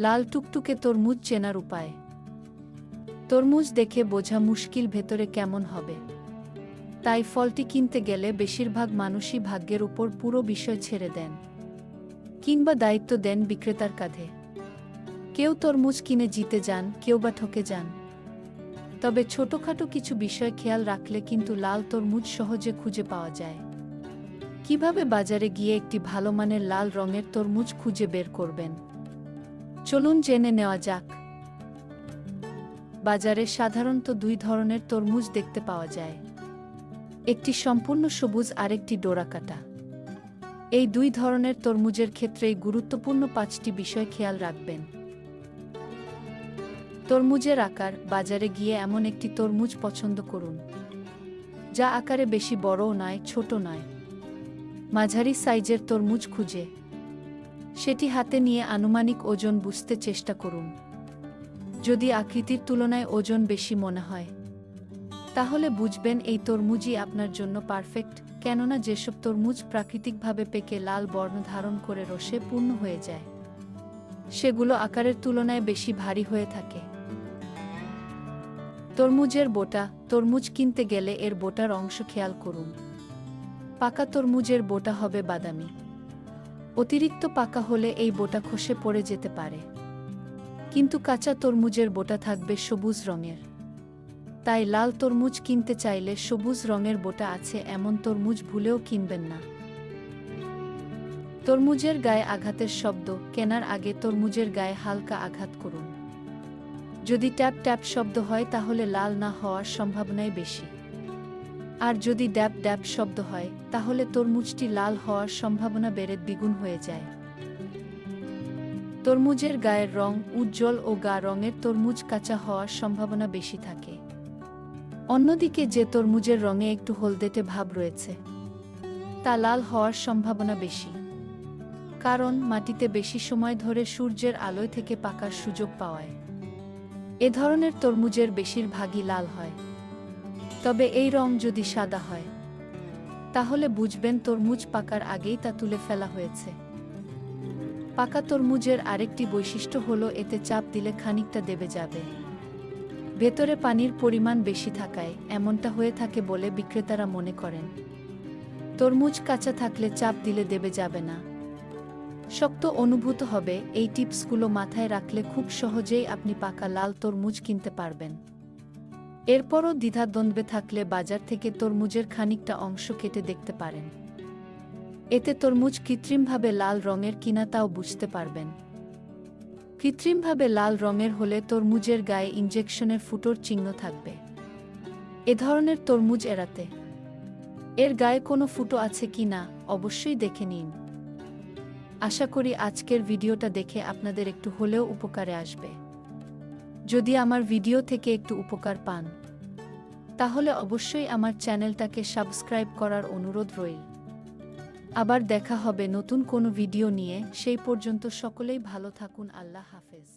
লাল টুকটুকে তরমুজ চেনার উপায়। তরমুজ দেখে বোঝা মুশকিল ভেতরে কেমন হবে। তাই ফলটি কিনতে গেলে বেশিরভাগ মানুষই ভাগ্যের উপর পুরো বিষয় ছেড়ে দেন, কিংবা দায়িত্ব দেন বিক্রেতার কাঁধে। কেউ তরমুজ কিনে জিতে যান, কেউ বা ঠকে যান। তবে ছোটখাটো কিছু বিষয় খেয়াল রাখলে কিন্তু লাল তরমুজ সহজে খুঁজে পাওয়া যায়। কীভাবে বাজারে গিয়ে একটি ভালো মানের লাল রঙের তরমুজ খুঁজে বের করবেন? চলুন জেনে নেওয়া যাক। বাজারে সাধারণত দুই ধরনের তরমুজ দেখতে পাওয়া যায়। একটি সম্পূর্ণ সবুজ, আরেকটি ডোরাকাটা। এই দুই ধরনের তরমুজের ক্ষেত্রেই গুরুত্বপূর্ণ পাঁচটি বিষয় খেয়াল রাখবেন। তরমুজের আকার, বাজারে গিয়ে এমন একটি তরমুজ পছন্দ করুন, যা আকারে বেশি বড়ও নয়, ছোট নয়। মাঝারি সাইজের তরমুজ খুঁজে। সেটি হাতে নিয়ে আনুমানিক ওজন বুঝতে চেষ্টা করুন। যদি আকৃতির তুলনায় ওজন বেশি মনে হয়, তাহলে বুঝবেন এই তরমুজই আপনার জন্য পারফেক্ট, কেননা যেসব তরমুজ প্রাকৃতিকভাবে পেকে লাল বর্ণ ধারণ করে রসে পূর্ণ হয়ে যায়, সেগুলো আকারের তুলনায় বেশি ভারী হয়ে থাকে। তরমুজের বোটা, তরমুজ কিনতে গেলে এর বোটার অংশ খেয়াল করুন। পাকা তরমুজের বোটা হবে বাদামি। অতিরিক্ত পাকা হলে এই বোটা খসে পড়ে যেতে পারে। কিন্তু কাঁচা তরমুজের বোটা থাকবে সবুজ রঙের। তাই লাল তরমুজ কিনতে চাইলে সবুজ রঙের বোটা আছে এমন তরমুজ ভুলেও কিনবেন না। তরমুজের গায়ে আঘাতের শব্দ, কেনার আগে তরমুজের গায়ে হালকা আঘাত করুন। যদি ট্যাপ ট্যাপ শব্দ হয় তাহলে লাল না হওয়ার সম্ভাবনাই বেশি। আর যদি ড্যাপ ড্যাপ শব্দ হয়, তাহলে তরমুজটি লাল হওয়ার সম্ভাবনা বেড়ে দ্বিগুণ হয়ে যায়। তরমুজের গায়ের রং উজ্জ্বল ও গা রঙের তরমুজ কাঁচা হওয়ার সম্ভাবনা বেশি থাকে। অন্যদিকে যে তরমুজের রঙে একটু হলদেটে ভাব রয়েছে, তা লাল হওয়ার সম্ভাবনা বেশি। কারণ মাটিতে বেশি সময় ধরে সূর্যের আলোয় থেকে পাকার সুযোগ পাওয়ায়। এ ধরনের তরমুজের বেশিরভাগই লাল হয়। তবে এই রং যদি সাদা হয়, তাহলে বুঝবেন তরমুজ পাকার আগেই তা তুলে ফেলা হয়েছে। পাকা তরমুজের আরেকটি বৈশিষ্ট্য হলো, এতে চাপ দিলে খানিকটা দেবে যাবে। ভেতরে পানির পরিমাণ বেশি থাকায় এমনটা হয়ে থাকে বলে বিক্রেতারা মনে করেন। তরমুজ কাঁচা থাকলে চাপ দিলে দেবে যাবে না। শক্ত অনুভূত হবে, এই টিপসগুলো মাথায় রাখলে খুব সহজেই আপনি পাকা লাল তরমুজ কিনতে পারবেন। এরপরও দ্বিধাদ্বন্দ্বে থাকলে বাজার থেকে তরমুজের খানিকটা অংশ কেটে দেখতে পারেন। এতে তরমুজ কৃত্রিমভাবে লাল রঙের কিনা তাও বুঝতে পারবেন। কৃত্রিমভাবে লাল রঙের হলে তরমুজের গায়ে ইঞ্জেকশনের ফুটোর চিহ্ন থাকবে। এ ধরনের তরমুজ এড়াতে। এর গায়ে কোনো ফুটো আছে কি না, অবশ্যই দেখে নিন। আশা করি আজকের ভিডিওটা দেখে আপনাদের একটু হলেও উপকারে আসবে। যদি আমার ভিডিও থেকে একটু উপকার পান, তাহলে অবশ্যই আমার চ্যানেলটাকে সাবস্ক্রাইব করার অনুরোধ রইল। আবার দেখা হবে নতুন কোনো ভিডিও নিয়ে, সেই পর্যন্ত সকলেই ভালো থাকুন, আল্লাহ হাফেজ।